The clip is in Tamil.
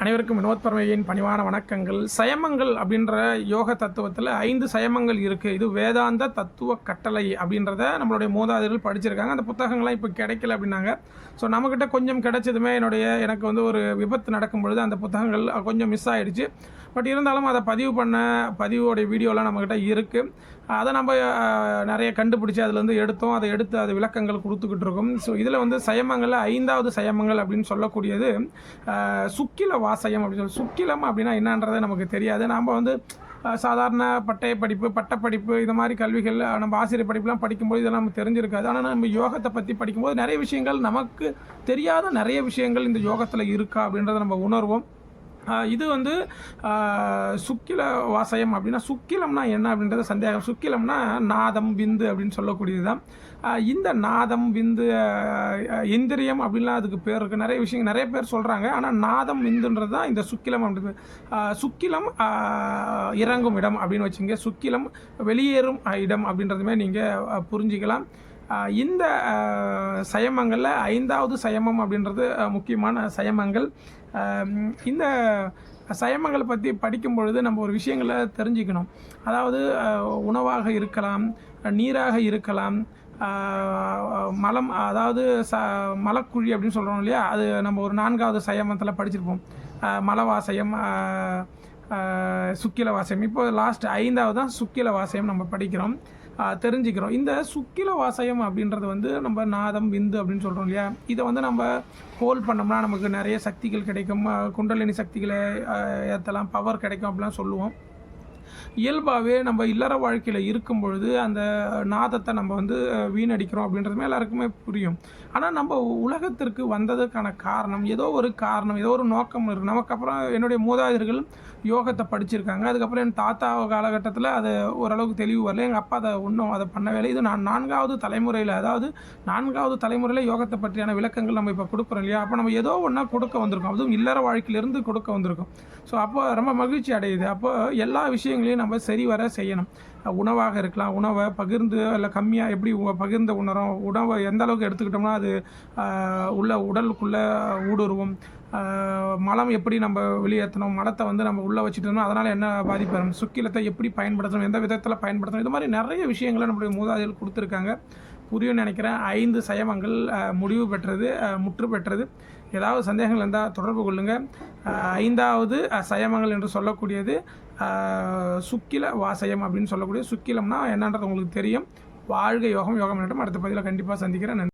அனைவருக்கும் வினோத் பரமையின் பணிவான வணக்கங்கள். சயமங்கள் அப்படின்ற யோக தத்துவத்தில் ஐந்து சயமங்கள் இருக்குது இது வேதாந்த தத்துவ கட்டளை அப்படின்றத நம்மளுடைய மூதாதையர்கள் படிச்சிருக்காங்க. அந்த புத்தகங்கள்லாம் இப்போ கிடைக்கல அப்படின்னாங்க. ஸோ நம்மக்கிட்ட கொஞ்சம் கிடைச்சதுமே என்னுடைய எனக்கு வந்து ஒரு விபத்து நடக்கும் பொழுது அந்த புத்தகங்கள் கொஞ்சம் மிஸ் ஆகிடுச்சு பட் இருந்தாலும் அதை பதிவு பண்ண பதிவோடைய வீடியோலாம் நம்மக்கிட்ட இருக்குது அதை நம்ம நிறைய கண்டுபிடிச்சி அதுலேருந்து எடுத்தோம். அதை எடுத்து அது விளக்கங்கள் கொடுத்துக்கிட்டு இருக்கோம். ஸோ இதில் வந்து சயமங்களில் ஐந்தாவது சயமங்கள் அப்படின்னு சொல்லக்கூடியது சுக்கில வாசயம் அப்படின்னு சொல்லி சுக்கிலம் அப்படின்னா என்னன்றது நமக்கு தெரியாது. நாம் வந்து சாதாரண பட்டய படிப்பு பட்டப்படிப்பு இது மாதிரி கல்விகள் நம்ம ஆசிரியர் படிப்புலாம் படிக்கும்போது இதெல்லாம் நமக்கு தெரிஞ்சிருக்காது. ஆனால் நம்ம யோகத்தை பற்றி படிக்கும்போது நிறைய விஷயங்கள் நமக்கு தெரியாத நிறைய விஷயங்கள் இந்த யோகத்தில் இருக்கா அப்படின்றத நம்ம உணர்வோம். இது வந்து சுக்கில வாசயம் அப்படின்னா சுக்கிலம்னா என்ன அப்படின்றது சந்தேகம். சுக்கிலம்னா நாதம் விந்து அப்படின்னு சொல்லக்கூடியது தான் இந்த நாதம் விந்து இந்திரியம் அப்படின்லாம் அதுக்கு பேர் இருக்குது நிறைய விஷயங்கள் நிறைய பேர் சொல்கிறாங்க ஆனால் நாதம் விந்துன்றது தான் இந்த சுக்கிலம் அப்படின்றது. சுக்கிலம் இறங்கும் இடம் அப்படின்னு வச்சுங்க சுக்கிலம் வெளியேறும் இடம் அப்படின்றதுமே நீங்கள் புரிஞ்சிக்கலாம். இந்த சயமங்களில் ஐந்தாவது சயமம் அப்படின்றது முக்கியமான சயமங்கள். இந்த சயமங்களை பற்றி படிக்கும் பொழுது நம்ம ஒரு விஷயங்களை தெரிஞ்சுக்கணும். அதாவது உணவாக இருக்கலாம் நீராக இருக்கலாம் மலம் அதாவது ச மலக்குழி அப்படின்னு சொல்கிறோம் இல்லையா? அது நம்ம ஒரு நான்காவது சயமத்தில் படிச்சிருப்போம். மலவாசயம் சுக்கில வாசயம் இப்போ லாஸ்ட் ஐந்தாவது தான் சுக்கில வாசயம் நம்ம படிக்கிறோம். தெரிஞ்சுக்கிறோம். இந்த சுக்கில வாசயம் அப்படின்றது வந்து நம்ம நாதம் விந்து அப்படின்னு சொல்கிறோம் இல்லையா? இதை வந்து நம்ம ஹோல்ட் பண்ணோம்னா நமக்கு நிறைய சக்திகள் கிடைக்கும். குண்டலினி சக்திகளை ஏற்றலாம் பவர் கிடைக்கும் அப்படிலாம் சொல்லுவோம். இயல்பாகவே நம்ம இல்லற வாழ்க்கையில் இருக்கும் பொழுது அந்த நாதத்தை நம்ம வந்து வீணடிக்கிறோம் அப்படின்றதுமே எல்லாருக்குமே புரியும். ஆனால் நம்ம உலகத்திற்கு வந்ததுக்கான காரணம் ஏதோ ஒரு காரணம் ஏதோ ஒரு நோக்கம் இருக்குது நமக்கு அப்புறம் என்னுடைய மூதாதையர்கள் யோகத்தை படிச்சிருக்காங்க. அதுக்கப்புறம் என் தாத்தா காலகட்டத்தில் அது ஓரளவுக்கு தெளிவு வரல. எங்கள் அப்பா அதை இன்னும் அதை பண்ணவே இல்லை. இது நான் நான்காவது தலைமுறையில் அதாவது நான்காவது தலைமுறையில் யோகத்தை பற்றியான விளக்கங்கள் நம்ம இப்போ கொடுக்குறோம் இல்லையா? அப்போ நம்ம ஏதோ ஒன்றா கொடுக்க வந்திருக்கோம். அதுவும் இல்லற வாழ்க்கையிலிருந்து கொடுக்க வந்திருக்கோம். ஸோ அப்போ ரொம்ப மகிழ்ச்சி அடையுது. அப்போ எல்லா விஷயங்களையும் நம்ம சரிவர செய்யணும். உணவாக இருக்கலாம். உணவை பகிர்ந்து இல்லை கம்மியாக எப்படி உ- பகிர்ந்து உணரும். உணவை எந்த அளவுக்கு எடுத்துக்கிட்டோம்னா அது உள்ள உடலுக்குள்ளே ஊடுருவும். மலம் எப்படி நம்ம வெளியேற்றணும். மலத்தை வந்து நம்ம உள்ளே வச்சுட்டோம்னா அதனால் என்ன பாதிப்பு வரும்? சுக்கிலத்தை எப்படி பயன்படுத்தணும்? எந்த விதத்தில் பயன்படுத்தணும்? இது மாதிரி நிறைய விஷயங்களை நம்மளுடைய மூதாதையர்கள் கொடுத்துருக்காங்க. புரியும்னு நினைக்கிறேன். ஐந்து சயமங்கள் முடிவு பெற்றது முற்று பெற்றது. ஏதாவது சந்தேகங்கள் இருந்தால் தொடர்பு கொள்ளுங்கள் ஐந்தாவது சயமங்கள் என்று சொல்லக்கூடியது சுக்கில வாசயம் அப்படின்னு சொல்லக்கூடிய சுக்கிலம்னா என்னன்றது உங்களுக்கு தெரியும். வாழ்க யோகம் யோகம் என்றும் அடுத்த பதிவில் கண்டிப்பாக சந்திக்கிறேன். நன்றி.